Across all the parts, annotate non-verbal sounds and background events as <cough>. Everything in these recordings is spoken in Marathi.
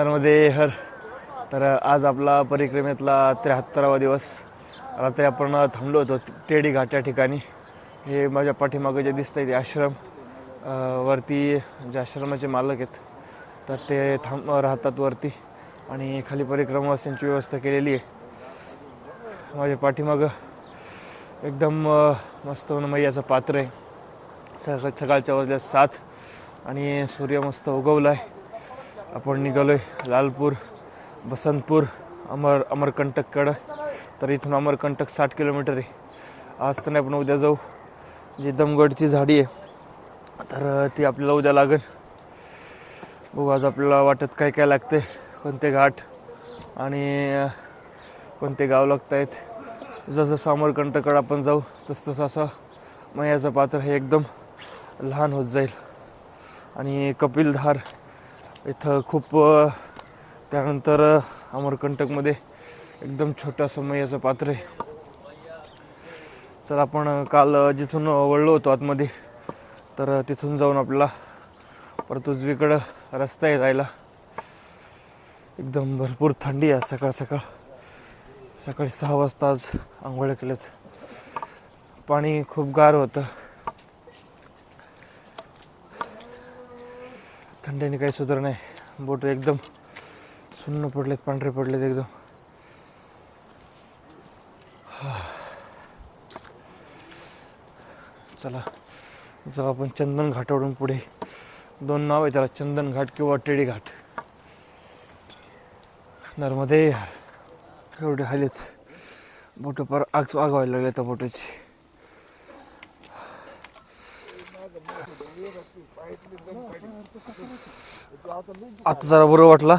नर्मदे हर तर आज आपला परिक्रमेतला त्र्याहत्तरावा दिवस. रात्री आपण थांबलो होतो टेडी घाट या ठिकाणी. हे माझ्या पाठीमागं जे दिसतंय ते आश्रम वरती जे आश्रमाचे मालक आहेत तर ते थांब राहतात वरती. आणि खाली परिक्रमावासींची व्यवस्था केलेली आहे. माझ्या पाठीमागं एकदम मस्त मैयाचं पात्र आहे. सकाळ सकाळच्या वाजल्या सात आणि सूर्य मस्त उगवला आहे आपण निघालोय लालपूर बसंतपूर अमर अमरकंटककडं. तर इथून अमरकंटक साठ किलोमीटर आहे. आज तर नाही आपण उद्या जाऊ. जी दमगडची झाडी आहे तर ती आपल्याला उद्या लागेल. बघू आज आपल्याला वाटत काय काय लागते कोणते घाट आणि कोणते गाव लागत आहेत जसं सामरकंटकडं आपण जाऊ तसं तसं असं मयाचं पात्र हे एकदम लहान होत जाईल. आणि कपिलधार इथं खूप त्यानंतर अमरकंटकमध्ये एकदम छोटंसं मैयाचं पात्र आहे. चल आपण काल जिथून वळलो होतो आतमध्ये तर तिथून जाऊन आपल्याला परत उजवीकडं रस्ता आहे जायला. एकदम भरपूर थंडी आहे सकाळ सकाळ. सकाळी सहा वाजता आज आंघोळ्या केल्यात पाणी खूप गार होतं. थंडीने काही सुधार नाही. बोट एकदम सुन्न पडलेत पांढरे पडलेत एकदम. चला जाऊ आपण चंदन घाटावरून पुढे. दोन नाव आहे त्याला चंदन घाट किंवा टेडी घाट. नर्मदे यार एवढे हालेच. बोट पर आग व्हायला लागले त्या बोटाची. आता जरा बरं वाटला.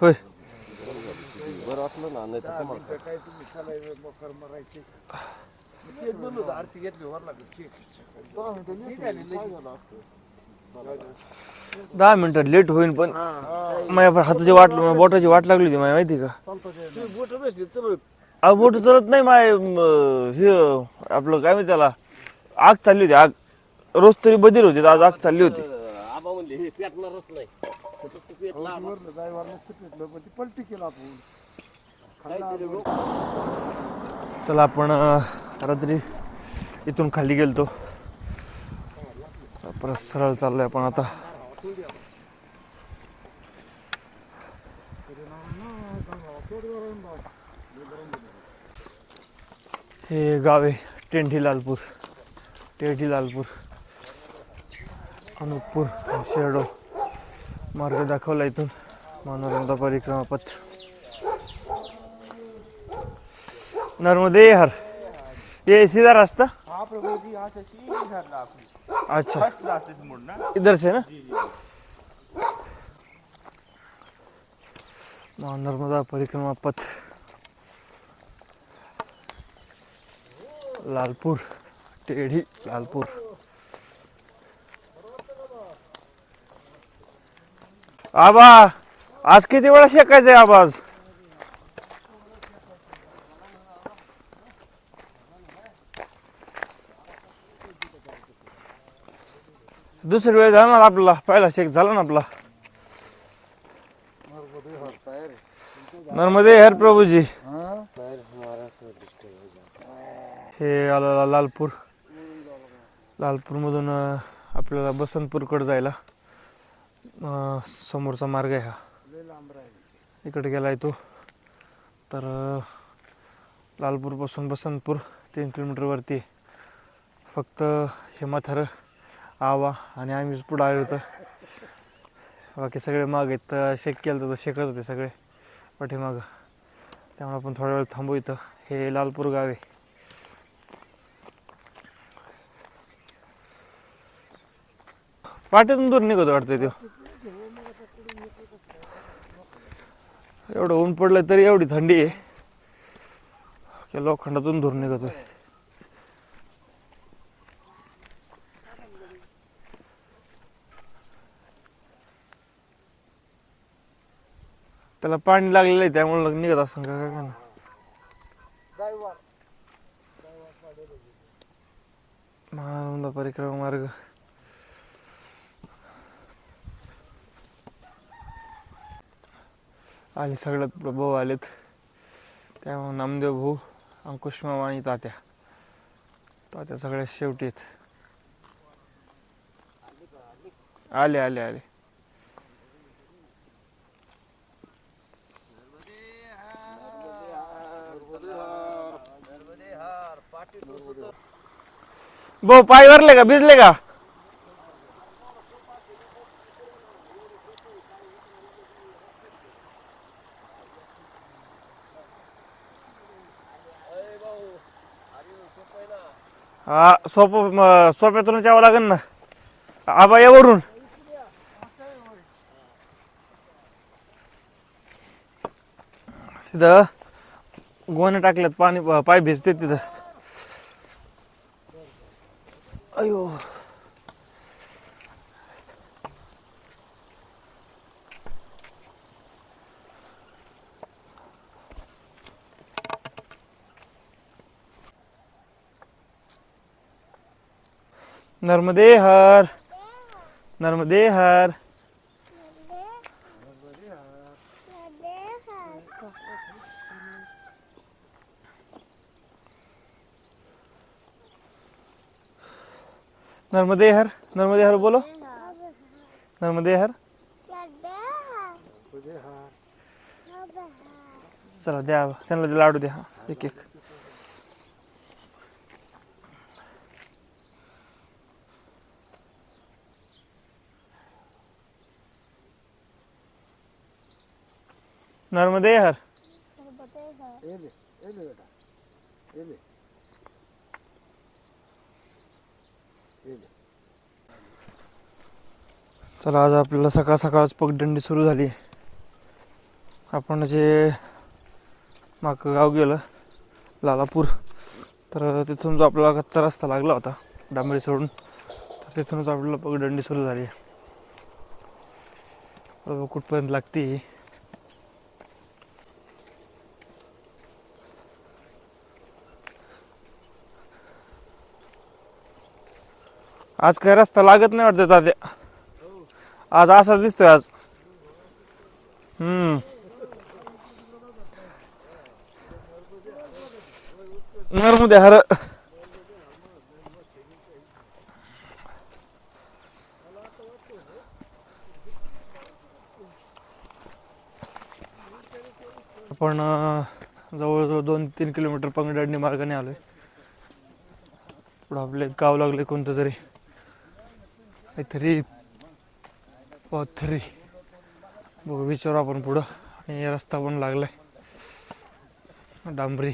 होय. बरं वाटलं ना नाही तर तुम्हाला काय तुम्ही चालायचं मोकर मरायचे तेच म्हणलं होतं, आरती घेतली वर लागत ठीक दहा मिनिटं लेट होईल पण. माझ्या हाताची वाट बोटाची वाट लागली होती माझ्या माहिती का? तुम्ही बोट चलत नाही माय हे आपलं काय म्हणते त्याला? आग चालली होती आग. रोज तरी बधीर होती आज आग चालली होती. आबा म्हणले हे पेटणारच नाही. तसं पेटलं आबा. वरनं जायवरनं सुटलं, पण ती पलटी केला आपण. काहीतरी रोग. चला आपण अं, रात्री इथून खाली गेलतो. चला, परत सरळ चाललोय आपण आता. हे गाव आहे टेंढी लालपूर टेंढी लालपूर अनुपपूर शेरडो. मार्ग दाखवला इथून. मनोरंजा परिक्रमा पथ नर्मदे हर ये सीधा रास्ता? हाँ प्रभु जी यहाँ से अच्छा. फर्स्ट रास्ते से मुड़ना इधर से ना? माँ नर्मदा परिक्रमा पथ लालपूर टेढ़ी लालपूर. आबा आज किती वेळा शेकायचं आहे आबा दुसरी वेळ जाणार ना आपला पहिला शेक झाला ना आपला. नर्मदे हर प्रभूजी. हे आलं लालपूर. लालपूरमधून आपल्याला बसंतपूरकडे जायला. अं, समोरचा मार्ग आहे हा. इकडे गेलाय तो. तर अं, लालपूरपासून बसंतपूर तीन किलोमीटरवरती आहे. फक्त हेमाथर आवा आणि आम्हीच पुढं आलो होतं बाकी सगळे माग आहेत. तर शेक केलं होतं शेकत होते सगळे. पाठीमाग. त्यामुळे आपण थोडा वेळ थांबू इथं. हे लालपूर गाव आहे. पाट्यातून दूर निघत वाटतं तो एवढं ऊन पडलं तरी एवढी थंडी आहे. की लोखंडातून दूर निघतोय. त्याला पाणी लागलेलं आहे त्यामुळे निघत असं का काय ना महानंद परिक्रमा मार्ग. आले सगळ्यात प्रभाव आलेत त्यामुळे नामदेव भाऊ अंकुश मामा आणि तात्या. तात्या सगळ्यात शेवटी आहेत. आले आले आले. भाऊ पाय भरले का? भिजले का हा सोप सोप्यातूनच यावं लागेल ना? आबा यावरून तिथं गोणे टाकल्यात पाणी पाय भिजते तिथं. अयो. नर्मदे हर नर्मदे हर नर्मदे हर नर्मदे हर बोलो। नर्मदे हर चला द्या त्यांना लाडू द्या एक एक नर्मदे हर ये ले ये ले बेटा ये ले ये ले चला आज आपल्याला सकाळ सकाळच पगडंडी सुरू झाली. आपण जे माग गाव गेलं लालापूर तर तिथून जो आपल्याला कच्चा रस्ता लागला होता डांबरी सोडून तर तिथूनच आपल्याला पगदंडी सुरू झाली. कुठपर्यंत लागते आज काय रस्ता लागत नाही वाटतं तात्या. आज असाच दिसतोय आज. हम्म. नर्मदे हर आपण जवळजवळ दोन तीन किलोमीटर पंगडाडणी मार्गाने आलोय. पुढं आपले गाव लागले कोणतं तरी. काहीतरी पथरी बघू विचारू आपण पुढं. आणि रस्ता पण लागलाय. डांबरी.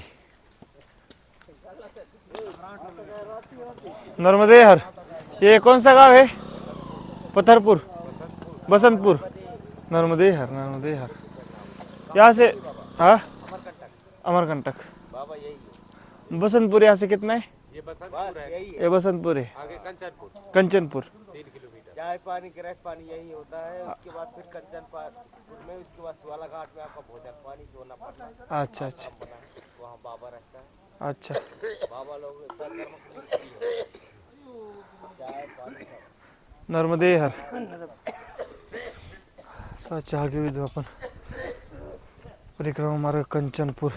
नर्मदे हर. ये कौन सा गाव है पत्थरपुर बसंतपुर. नर्मदे हर नर्मदे हर. यहाँ से हाँ? अमरकंटक. बसंतपुर यहाँ से कितना? है ये बसंतपुर है। ये बसंतपुर है. आगे कंचनपुर. चाय पानी क्रैक पानी यही होता है। उसके बाद फिर कंचन पुर में उसके बाद सुवाला घाट में आपका भोजन पानी सोना पड़ता अच्छा अच्छा। वहाँ बाबा रहता है। अच्छा। बाबा लोग चाय पानी नर्मदे हर। सा चहा घेऊ इथं आपण परिक्रमा मार्ग कंचनपूर।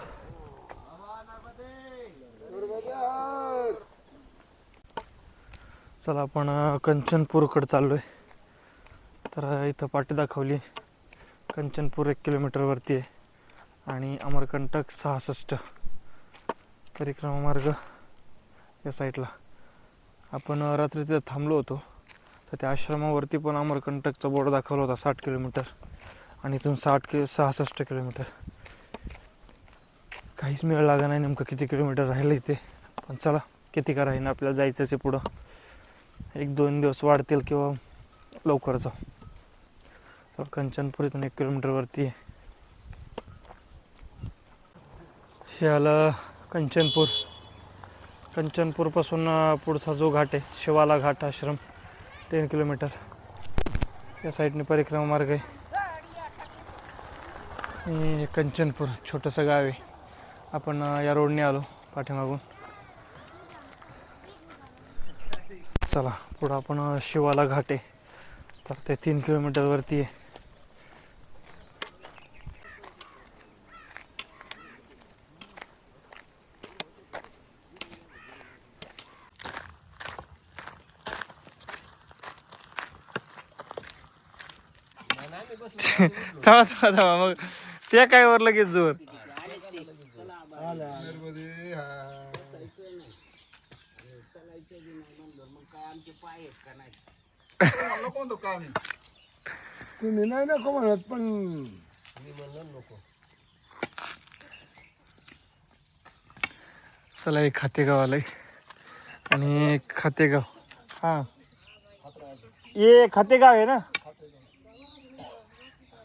चला आपण कंचनपूरकडे चाललो आहे तर इथं पाटी दाखवली. कंचनपूर एक किलोमीटरवरती आहे. आणि अमरकंटक सहासष्ट. परिक्रमा मार्ग या साईडला. आपण रात्री तिथं थांबलो होतो. तर त्या आश्रमावरती पण अमरकंटकचा बोर्ड दाखवला होता साठ किलोमीटर. आणि इथून साठ कि सहासष्ट किलोमीटर. काहीच मेळ लागा नाही नेमकं किती किलोमीटर राहिलं इथे. पण चला किती का राहीन आपल्याला जायचंच आहे पुढं. एक दोन दिवस वाढतील किंवा लवकर जाऊ तर कंचनपूर इथून एक किलोमीटरवरती आहे. हे आलं कंचनपूर. कंचनपूरपासून पुढचा जो घाट आहे शिवाला घाट आश्रम तीन किलोमीटर. या साईडने परिक्रमा मार्ग आहे. कंचनपूर छोटंसं गाव आहे. आपण या रोडने आलो पाठीमागून. चला पुढं आपण शिवाला घाटे. तर ते तीन किलोमीटरवरती आहे. <laughs> थांबा थांबा थांबा मग त्या काय वर लगेच जोर? कोणतं काम? तुम्ही नाही नको म्हणत पण चला एक खातेगाव आलंय. आणि खातेगाव. हा. ये खातेगाव आहे ना?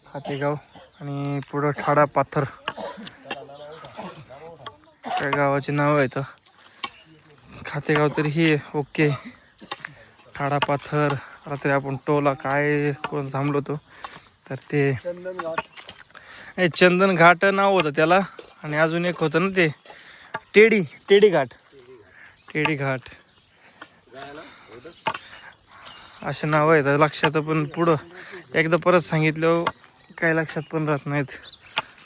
खातेगाव आणि पुढं ठाडा पाथर. त्या गावाचे नाव आहेत खातेगाव तरी हे ओके. ठाडा पाथर. रात्री आपण टोला काय कोण थांबलो होतो तर ते चंदन घाट चंदन घाट नाव होतं त्याला. आणि अजून एक होतं ना ते टेडी टेडी घाट. टेडी घाट. असे नाव आहेत. लक्षात पण पुढं एकदा परत सांगितलं काय लक्षात पण राहत नाहीत.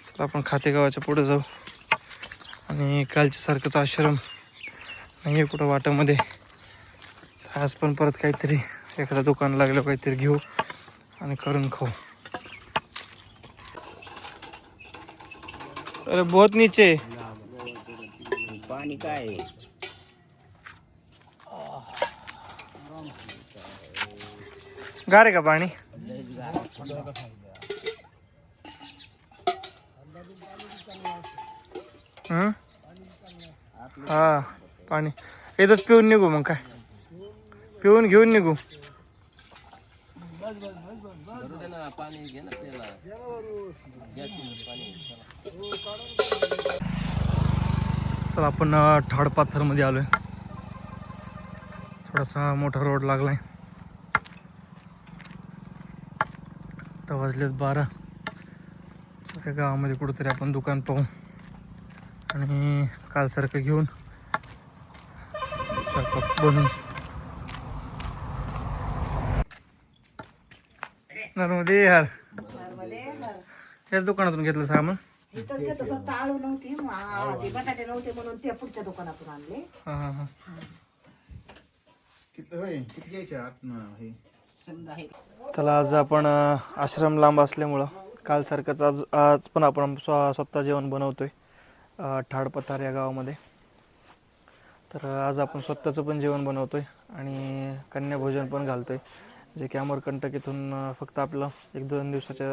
चला आपण खातेगावाच्या पुढं जाऊ. आणि कालच्या सारखंच आश्रम नाही आहे कुठं वाटामध्ये. आज पण परत काहीतरी एखादं दुकान लागलं काहीतरी घेऊ आणि करून खाऊ अरे बहुत नीचे. पाणी काय आहे? गार आहे का पाणी हं? हा पाणी इथंच पिऊन निघू मग काय पिऊन घेऊन निघू. चल चला आपण ठाड पाथरमध्ये आलोय. थोडासा मोठा रोड लागलाय. आता वाजलेत बारा. सगळ्या गावामध्ये कुठंतरी आपण दुकान पाहू आणि कालसारखं घेऊन स्वयंपाक नर्मदे यार याच दुकानातून घेतलं सामान. इथंच घेतो फक्त आळू नव्हती मग आ- ते बटाटे नव्हते म्हणून त्या पुढच्या दुकानातून आणले. हां हां हां. किती होय? किती घ्यायचे आत हे? समजा आहे चला आज आपण अ, आश्रम लांब असल्यामुळं कालसारखंच आज आज पण आपण स्व स्वतः जेवण बनवतोय अ, ठाडपथार या गावामध्ये. तर आज आपण स्वतःचं पण जेवण बनवतोय आणि कन्याभोजन पण घालतोय. जे की अमरकंटक इथून फक्त आपलं एक दोन दिवसाच्या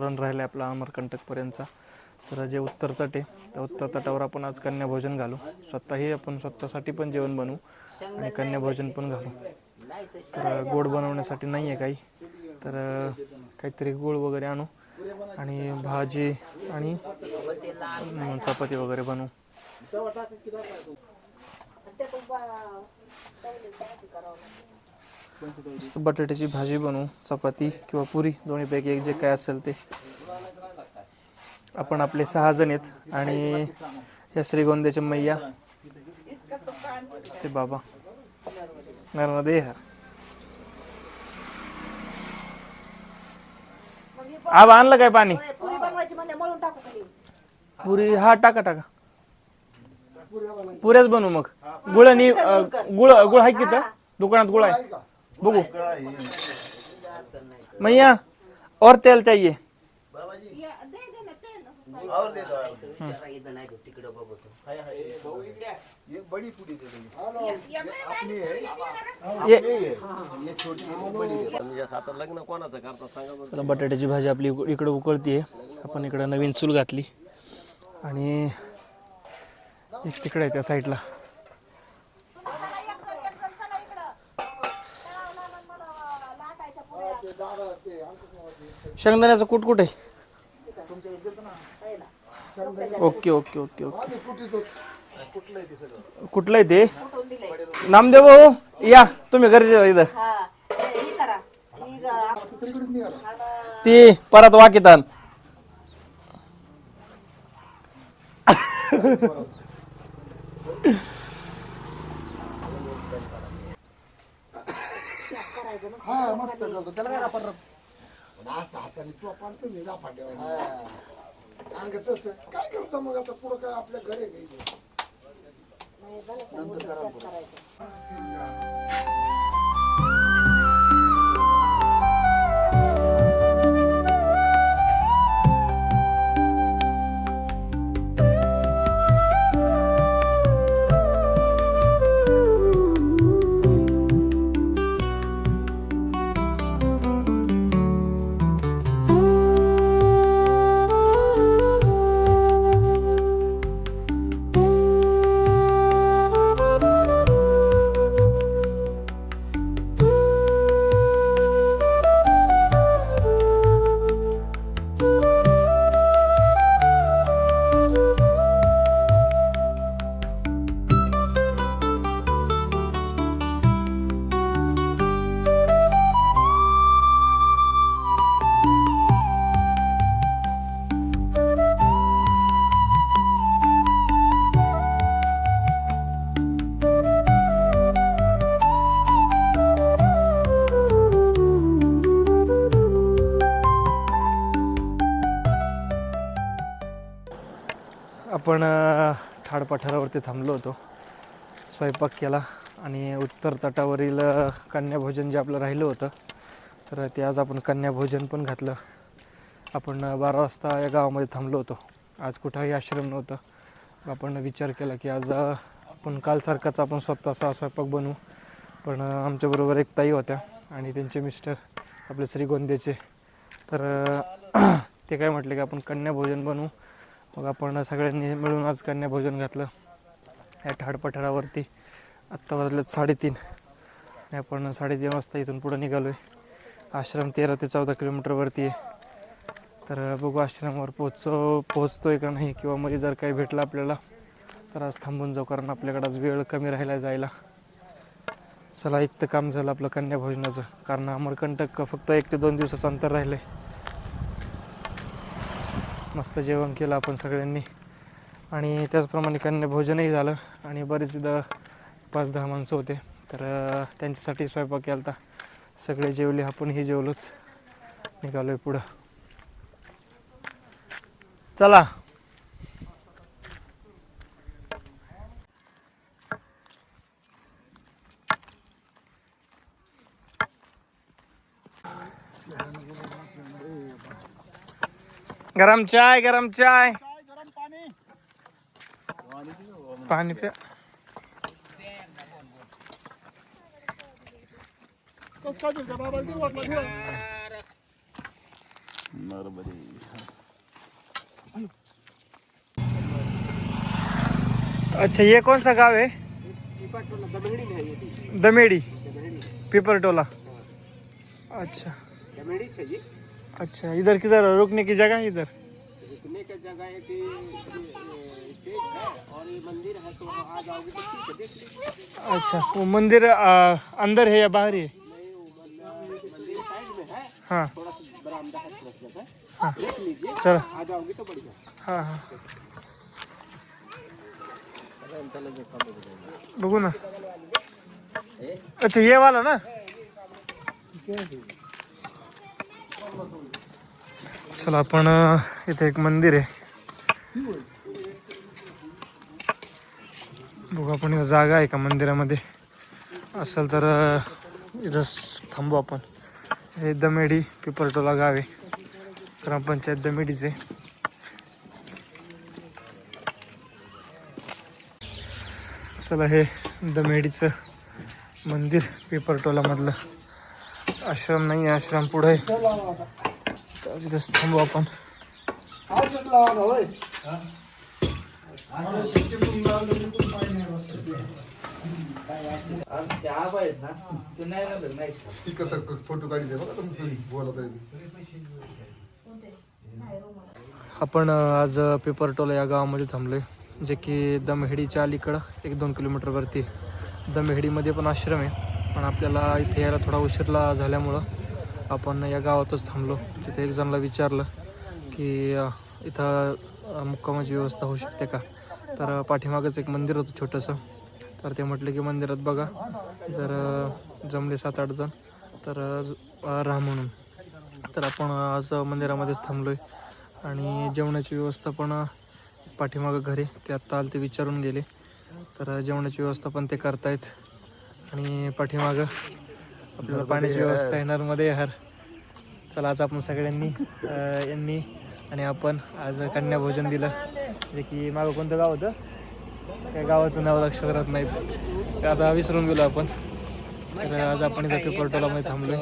रन राहिलं आहे आपला अमरकंटकपर्यंतचा. तर जे उत्तर तट आहे त्या उत्तर तटावर आपण आज कन्याभोजन घालू. स्वतःही आपण स्वतःसाठी पण जेवण बनवू आणि कन्याभोजन पण घालू. तर गोड बनवण्यासाठी नाही आहे काही. तर काहीतरी गोड वगैरे आणू आणि भाजी आणि चपाती वगैरे बनवू? मस्त बटाट्याची भाजी बनवू चपाती किंवा पुरी दोन्हीपैकी एक जे काय असेल ते. आपण आपले सहा जण आहेत आणि या श्रीगोंद्याच्या मैया ते बाबा. नर्मदे हा. आणलं काय पाणी? पुरी हा टाका टाका. पुऱ्याच बनवू मग. गुळ आणि गुळ गुळ आहे की दुकानात गुळ आहे? बघू मैया और तेल चाहिए। बडी दे ये लग्न कोणाचं करता सांगा बटाट्याची भाजी आपली इक- इकडं उकळतीये आपण इकडं नवीन चूल घातली. आणि एक तिकडे आहे त्या साईडला. शेंगदाण्याचं कुठ कुठे? Okay okay okay okay. कुठलं आहे ते? नामदेव भाऊ या तुम्ही गरजे इथं. ती परत वाकितान. हा मस्त करतो. त्याला काय असं हाताने तू आपण तुम्ही जापा ठेवायला. अंग तसं काय करतो मग आता पुढं काय आपल्या घरी काही नंतर करा पुढं. आपण ठाड पठारावरती थांबलो होतो. स्वयंपाक केला आणि उत्तर तटावरील कन्याभोजन जे आपलं राहिलं होतं तर ते आज आपण कन्याभोजन पण घातलं. आपण बारा वाजता या गावामध्ये थांबलो होतो. आज कुठंही आश्रम नव्हतं. आपण विचार केला की आज आपण कालसारखाच आपण स्वतःचा स्वयंपाक बनवू. पण आमच्याबरोबर एक ताई होत्या आणि त्यांचे मिस्टर आपले श्रीगोंद्याचे. तर <clears throat> ते काय म्हटले की आपण कन्याभोजन बनवू. मग आपण सगळ्यांनी मिळून आज कन्याभोजन घातलं. या ठाड पठारावरती आत्ता वाजलेत साडेतीन. आणि आपण साडेतीन वाजता इथून पुढं निघालो आहे आश्रम तेरा ते चौदा किलोमीटरवरती आहे. तर बघू आश्रमावर पोचो पोचतो आहे का नाही किंवा मध्ये जर काही भेटलं आपल्याला तर आज थांबून जाऊ कारण आपल्याकडे आज वेळ कमी राहिला जायला. चला एक तर काम झालं आपलं कन्या भोजनाचं कारण अमरकंटक फक्त एक ते दोन दिवसाचं अंतर राहिलं आहे मस्त जेवण केलं आपण सगळ्यांनी. आणि त्याचप्रमाणे कन्या भोजनही झालं आणि बरेचदा पाच दहा माणसं होते. तर त्यांच्यासाठी स्वयंपाक केला होता सगळे जेवले आपणही जेवलोच निघालोय पुढं. चला. गरम चाय गरम चाय। पाणी प्या। कसं काय तुमच्या बाबाला ते वाटलं ठेवा. अच्छा ये कौन सा गांव है? दमेड़ी। पीपरटोला। अच्छा। अच्छा इधर किधर रुकने की जगह है इधर? रुकने का जगह है कि स्टेज है और ये मंदिर है तो आ जाओगे तो ठीक है देख लीजिए। अच्छा वो मंदिर आ, अंदर है या बाहर ही है? नहीं वो मंदिर साइड में है। हाँ। थोड़ा सा बरामदा है मसलत है। हाँ। देख लीजिए चलो। आ जाओगे तो बढ़िया। हाँ हाँ। बघू ना। अच्छा ये वाला ना? चला आपण इथे एक मंदिर आहे. बघू आपण जागा आहे का मंदिरामध्ये? असेल तर इथं थांबू आपण. हे दमेडी पिपरटोला गाव आहे. ग्रामपंचायत दमेडीचे चला हे दमेडीचं मंदिर पिपरटोलामधलं. आश्रम नाही आश्रम पुढे थांबू आपण. कसं फोटो काढी दे बघा बोलत आपण आज पेपरटोला या गावामध्ये थांबलोय. जे की दमहेडीच्या अलीकडं एक दोन किलोमीटरवरती. दमहेडीमध्ये पण आश्रम आहे. पण आपल्याला इथे यायला थोडा उशीरला झाल्यामुळं आपण या गावातच थांबलो. तिथे एक जणला विचारलं की इथं मुक्कामाची व्यवस्था होऊ शकते का? तर पाठीमागंच एक मंदिर होतं छोटंसं. तर ते म्हटलं की मंदिरात बघा. जर जमले सात आठ जण तर राहा म्हणून. तर आपण आज मंदिरामध्येच थांबलो आहे आणि जेवणाची व्यवस्था पण पाठीमागं घरी. ते आत्ता आले ते विचारून गेले. तर जेवणाची व्यवस्था पण ते करतायत. आणि पाठीमागं आपल्याला पाण्याची व्यवस्था येणार मध्ये हर चला आज आपण सगळ्यांनी यांनी आणि आपण आज कन्या भोजन दिलं. जे की मागं कोणतं गाव होतं? त्या गावाचं नाव लक्षात राहत नाही ते आता विसरून गेलो आपण. तर आज आपण इथं पेपरटोलामध्ये थांबलोय.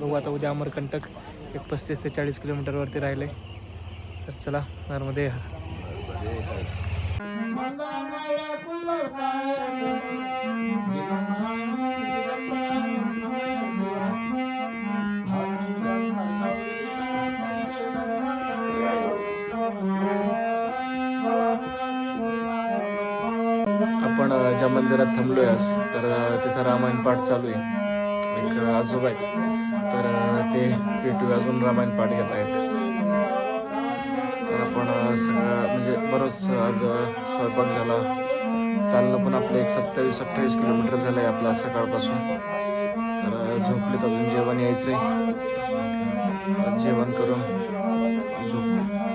बघू आता उद्या अमरकंटक एक पस्तीस ते चाळीस किलोमीटरवरती राहिले तर चला नर्मदे हर आपण अ, ज्या मंदिरात थांबलोय आज. तर तिथं रामायण पाठ चालू आहे. एक आजोबा आहेत. तर ते पेटू अजून रामायण पाठ घेत आहेत. तर आपण सगळं म्हणजे बरंच आज स्वयंपाक झाला. चाललं पण आपलं एक सत्तावीस अठ्ठावीस किलोमीटर झालं आहे आपला सकाळपासून. तर अ, झोपलेत अजून जेवण यायचं आहे जेवण करून झोप.